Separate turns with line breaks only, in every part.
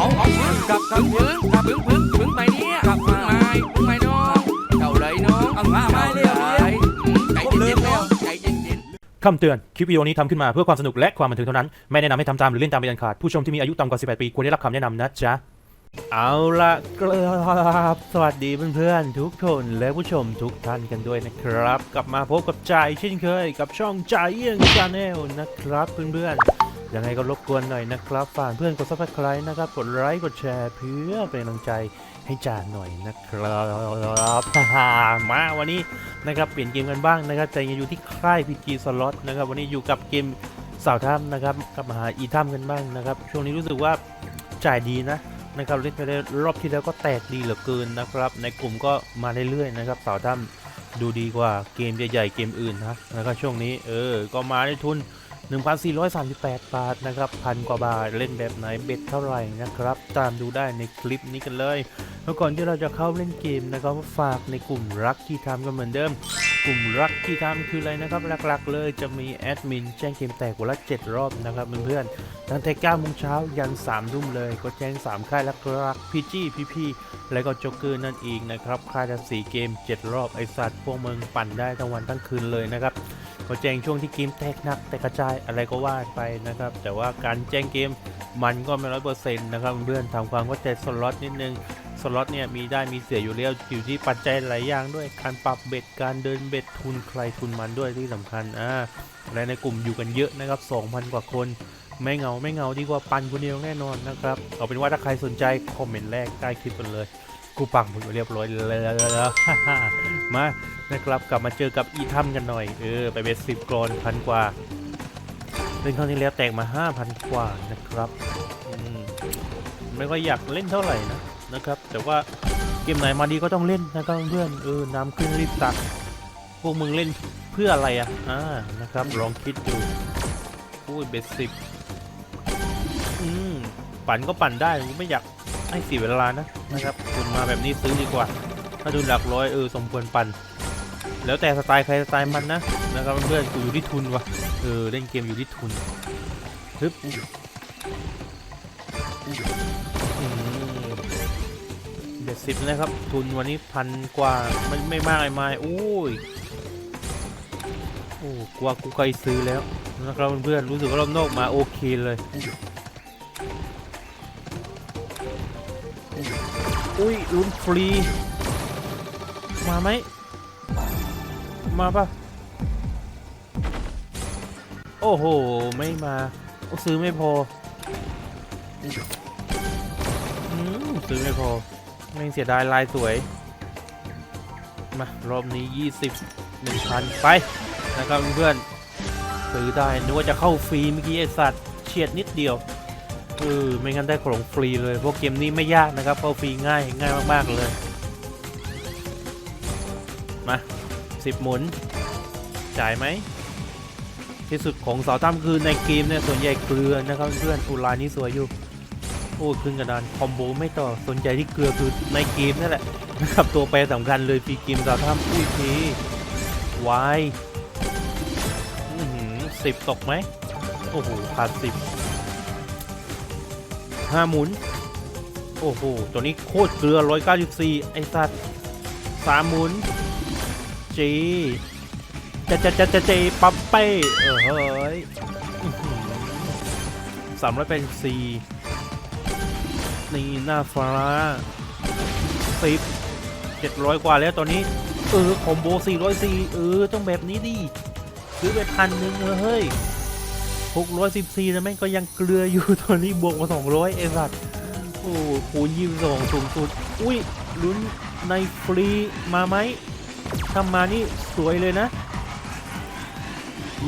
เอาเอาพึ่งกลับกลับพึ่งกลับพึ่งพึ่งพึ่งไปเนี่ยกลับพึ่งไม่พึ่งไม่น้องเจ้าเลยน้องเอามาไม่เลยใจเย็นๆแล้วใจเย็นๆ
คำเตือน คลิปวิดีโอนี้ทำขึ้นมาเพื่อความสนุกและความบันเทิงเท่านั้น ไม่แนะนำให้ทำตามหรือเล่นตามเป็นอันขาด ผู้ชมที่มีอายุต่ำกว่า 18 ปีควรได้รับคำแนะนำนะจ๊ะเอาละครับสวัสดีเพื่อนๆทุกคนและผู้ชมทุกท่านกันด้วยนะครับ กลับมาพบกับใจายเช่นเคย กับช่องใจายเอียงชาแนลนะครับเพื่อนๆ ยังไงก็รบกวนหน่อยนะครับ ฝากเพื่อนกด subscribe นะครับ กดไลค์ กดแชร์เพื่อเป็นกำลังใจให้จ่าหน่อยนะครับมาวันนี้นะครับเปลี่ยนเกมกันบ้างนะครับแต่ยังอยู่ที่ค่ายพีจีสล็อตนะครับ วันนี้อยู่กับเกมสาวถ้ำนะครับกับมาหาอีถ้ำกันบ้างนะครับ ช่วงนี้รู้สึกว่าจ่ายดีนะนะครับเล่นไปได้รอบที่แล้วก็แตกดีเหลือเกินนะครับ ในกลุ่มก็มาเรื่อยๆนะครับสาวถ้ำดูดีกว่าเกมใหญ่ๆเกมอื่นนะแล้วก็ช่วงนี้เออก็มาได้ทุน 1,438 บาทนะครับพันกว่าบาทเล่นแบบไหนเบ็ดเท่าไหร่นะครับ ตามดูได้ในคลิปนี้กันเลยแล้วก่อนที่เราจะเข้าเล่นเกมนะครับฝากในกลุ่มรักที่ทำกันเหมือนเดิม กลุ่มรักที่ทำคืออะไรนะครับหลักๆ เลยจะมีแอดมินแจ้งเกมแตกวันละ7รอบนะครับเพื่อนๆตั้งแต่9โมงเช้ายัน3ทุ่มเลยก็แจ้ง 3 ค่ายรักๆพีจี้พีพีแล้วก็โจ๊กเกอร์นั่นเองนะครับค่ายละ4เกม 7 รอบไอสัตว์พวกมึงปั่นได้ทั้งวันทั้งคืนเลยนะครับ ก็แจ้งช่วงที่เกมแตกหนักแต่กระจายอะไรก็ว่าไปนะครับ แต่ว่าการแจ้งเกมมันก็ไม่ร้อยเปอร์เซ็นต์นะครับเพื่อนทำความเข้าใจสล็อตนิดนึงสล็อตเนี่ยมีได้มีเสียอยู่แล้วอยู่ที่ปัจจัยหลายอย่างด้วยการปรับเบ็ดการเดินเบ็ดทุนใครทุนมันด้วยที่สำคัญอ่าและในกลุ่มอยู่กันเยอะนะครับ 2,000 กว่าคน ไม่เงาไม่เงาดีกว่าปันคนเดียวแน่นอนนะครับเอาเป็นว่าถ้าใครสนใจคอมเมนต์แรกใต้คลิปกันเลย กูปังหมดเรียบร้อยเลยมานะครับกลับมาเจอกับอีทัมกันหน่อย เออ ไปเบ็ดสิบกรอนพันกว่าเล่นครั้งที่แล้วแตกมา 5,000 กว่านะครับไม่ค่อยอยากเล่นเท่าไหร่นะนะครับ แต่ว่าเกมไหนมาดีก็ต้องเล่นนะครับเพื่อนเออน้ำขึ้นรีบตักพวกมึงเล่นเพื่ออะไรอะอ่านะครับลองคิดดูอุ้ยเบสสิบอืมปั่นก็ปั่นได้ไม่อยาก ให้เสียเวลานะนะครับคุณมาแบบนี้ซื้อดีกว่า ถ้าทุนหลักร้อยเออสมควรปั่นแล้วแต่สไตล์ใครสไตล์มันนะนะครับเพื่อนกูอยู่ที่ทุนวะเออเล่นเกมอยู่ที่ทุนฮึบอืมเด็ดสิบนะครับ ทุนวันนี้พันกว่าไม่ไม่มากไอ้ไม้โอ้ยโอ้กว่ากูเคยซื้อแล้วนะครับเพื่อนๆรู้สึกว่ารอบนอกมาโอเคเลย อุ้ยลุ้นฟรี มาไหม มาปะโอ้โห ไม่มาซื้อไม่พออืมซื้อไม่พอแม่เสียดายลายสวย มารอบนี้ 20 1,000 ไป นะครับเพื่อน ซื้อได้นึกว่าจะเข้าฟรีเมื่อกี้ไอสัตว์เฉียดนิดเดียว เออไม่งั้นได้ของฟรีเลยเพราะเกมนี้ไม่ยากนะครับเข้าฟรีง่ายง่ายมากๆเลย มา10หมุน จ่ายไหม ที่สุดของเสาตั้มคือในเกมเนี่ยส่วนใหญ่เกลือนะครับเพื่อนอุลานี้สวยอยู่ โอ้ขึ้นกระดานคอมโบไม่ต่อสนใจที่เกลือคือในเกมนั่นแหละนะครับตัวแปรสำคัญเลยปีเกมเราทำอุ้ยทีวายสิบตกไหมโอ้โหขาดสิบ ห้าหมุน โอ้โห ตัวนี้โคตรเกลือร้อยเก้าสิบสี่ไอสัตว์สามหมุน จีจะจะจะจะเจปั๊บเป้เออเฮ้ยสามร้อยเป็นสี่นี่หน้าฟ้าสิบเจ็ดร้อยกว่าแล้วตอนนี้ เออ คอมโบสี่ร้อยสี่เออ ต้องแบบนี้ดิซื้อไปพันหนึ่งเออเฮ้ย หกร้อยสิบสี่นะแม่งก็ยังเกลืออยู่ตอนนี้บวกมาสองร้อยไอ้สัตว์โอ้คูณยี่สิบสองสูงสุด อุ้ยลุ้นในฟรีมาไหมถ้ามานี่สวยเลยนะ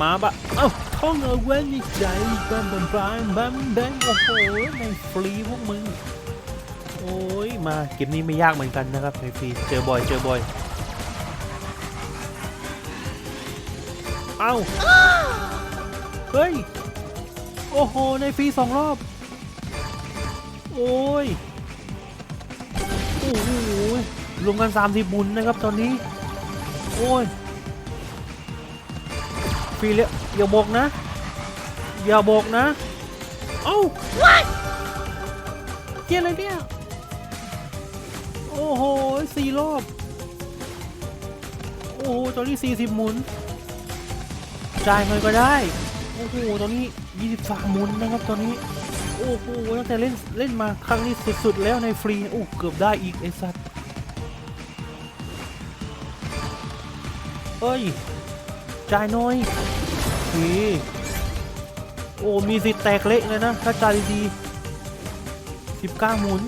มาบะ เอ้าท่องเอาไว้ในใจบัมบัมบัมบัมบัมโอ้โหในฟรีพวกมึง โอ้ย มาเกมนี้ไม่ยากเหมือนกันนะครับในฟรีเจอบ่อยเจอบ่อย เอ้า เฮ้ย โอ้โห ในฟรีสองรอบ โอ้ย โอ้โหรวมกัน30บุญนะครับตอนนี้ โอ้ย ฟรีเลยอย่าบอกนะ อย่าบอกนะ เอ้าเจ็ดเลยเนี่ย โอ้โหสี่รอบ โอ้โหตอนนี้สี่สิบหมุนจ่ายหน่อยก็ได้ โอ้โห ตอนนี้ยี่สิบสามหมุนนะครับ ตอนนี้ โอ้โห ตั้งแต่เล่นเล่นมาครั้งนี้สุดๆ แล้วในฟรี โอ้ เกือบได้อีกไอ้สัตว์เอ้ย จ่ายน่อยโอเคโอ้ มีสิทธิ์แตกเละเลยนะ ถ้าจ่ายดีๆสิบเก้าหมุน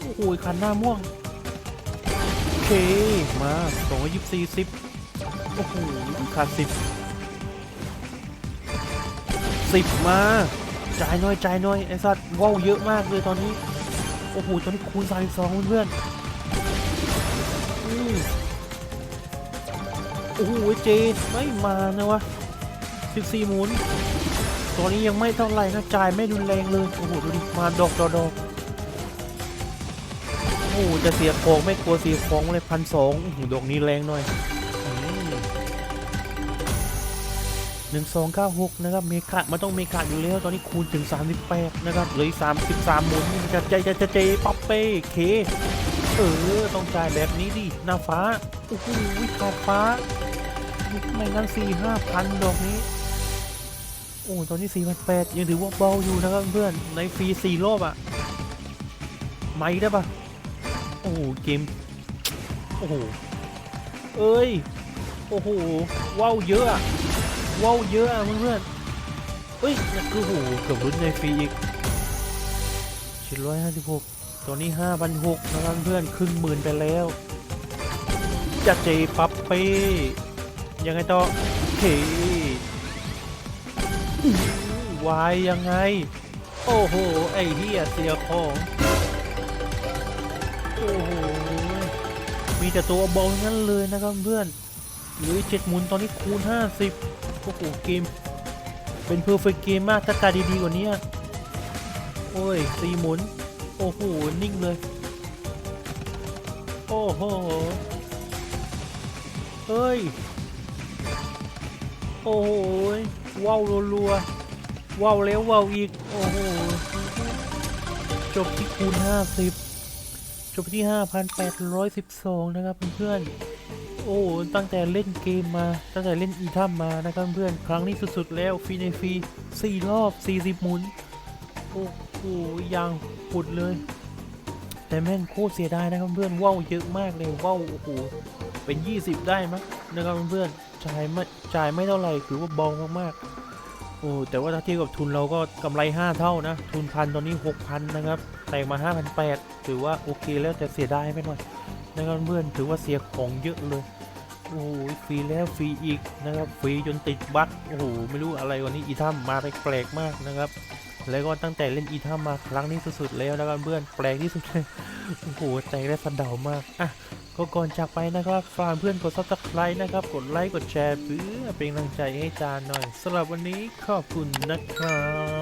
โอ้โหคันหน้าม่วง โอเค มาสองยี่สี่สิบโอ้โหขาดสิบ สิบมา จ่ายน่อยจ่ายน่อยไอ้สัตว์ว้าวเยอะมากเลยตอนนี้ โอ้โห ตอนนี้คูณสามสองเพื่อนโอ้โหเจไม่มานะวะสิบสี่หมุนตอนนี้ยังไม่เท่าไหร่นะจ่ายไม่รุนแรงเลย โอ้โห ดูดิ มาดอกดอกดอกโอ้โหจะเสียของไม่กลัวเสียของเลยพันสองดอกนี้แรงหน่อย หนึ่งสองเก้าหกนะครับเมกะมันต้องเมกะอยู่แล้ว ตอนนี้คูณถึง 38 นะครับเหลย33หมุนจะใจจะจะเจป๊อปเป้เค เออ ต้องจ่ายแบบนี้ดิหน้าฟ้า โอ้โหขาดฟ้า ไม่งั้นสี่ห้าพันดอกนี้ โอ้ตอนนี้สี่พันแปดยังถือว่าเบาอยู่นะครับเพื่อนในฟรีสี่รอบอะไม่ได้ปะโอ้โหเกม โอ้โห เอ้ย โอ้โหว้าวเยอะอะ ว้าวเยอะอะเพื่อนๆเอ้ยนั่นคือโอ้โหเกือบลุ้นในฟรีอีกเจ็ดร้อยห้าสิบหกตอนนี้ห้าพันหกนะครับเพื่อนครึ่งหมื่นไปแล้วจะเจปั๊บเป้ยังไงต่อโอเควายยังไง โอ้โห ไอ้เฮียเสียของโอ้โหมีแต่ตัวบอลงั้นเลยนะครับเพื่อนหลือเจ็ดหมุนตอนนี้คูณ50 โอ้โหเกม เป็นเพอร์เฟกเกมมากถ้าตารดีๆกว่านี้โอ้ยสีหมุน โอ้โห นิ่งเลย โอ้โหเฮ้ย โอ้โหว้าวรัวๆว้าวแล้วว้าวอีก โอ้โห จบที่คูณ 50 จบที่ 5,812 นะครับเพื่อนๆ โอ้ตั้งแต่เล่นเกมมา ตั้งแต่เล่นอีทัมมานะครับเพื่อนครั้งนี้สุดๆแล้วฟรีในฟรี4รอบ40หมุน โอ้โหยังปุดเลย แต่แม่งโคตรเสียดายนะครับเพื่อนว้าวเยอะมากเลยว้าวโอ้โหเป็น 20 ได้มั้งนะครับเพื่อนจ่ายไม่จ่ายไม่เท่าไหร่ถือว่าเบามากๆโอ้แต่ว่าถ้าเทียบกับทุนเราก็กำไร 5 เท่านะ ทุนพันตอนนี้ 6,000 นะครับ แตกมา 5,800 ถือว่าโอเคแล้วแต่เสียดายไปหน่อย นะครับเพื่อนถือว่าเสียของเยอะเลยโอ้โหฟรีแล้วฟรีอีกนะครับฟรีจนติดบั๊กโอ้โหไม่รู้อะไรวันนี้อีทัมมาแปลกๆมากนะครับ แล้วก็ตั้งแต่เล่นอีทัมมาครั้งนี้สุดๆแล้วนะครับเพื่อนแปลกที่สุดเลยโอ้โหใจได้สันเดามากอะก็ก่อนจากไปนะครับฝากเพื่อนกด subscribe นะครับ กดไลค์กดแชร์เพื่อเป็นกำลังใจให้จานหน่อยสำหรับวันนี้ขอบคุณนะครับ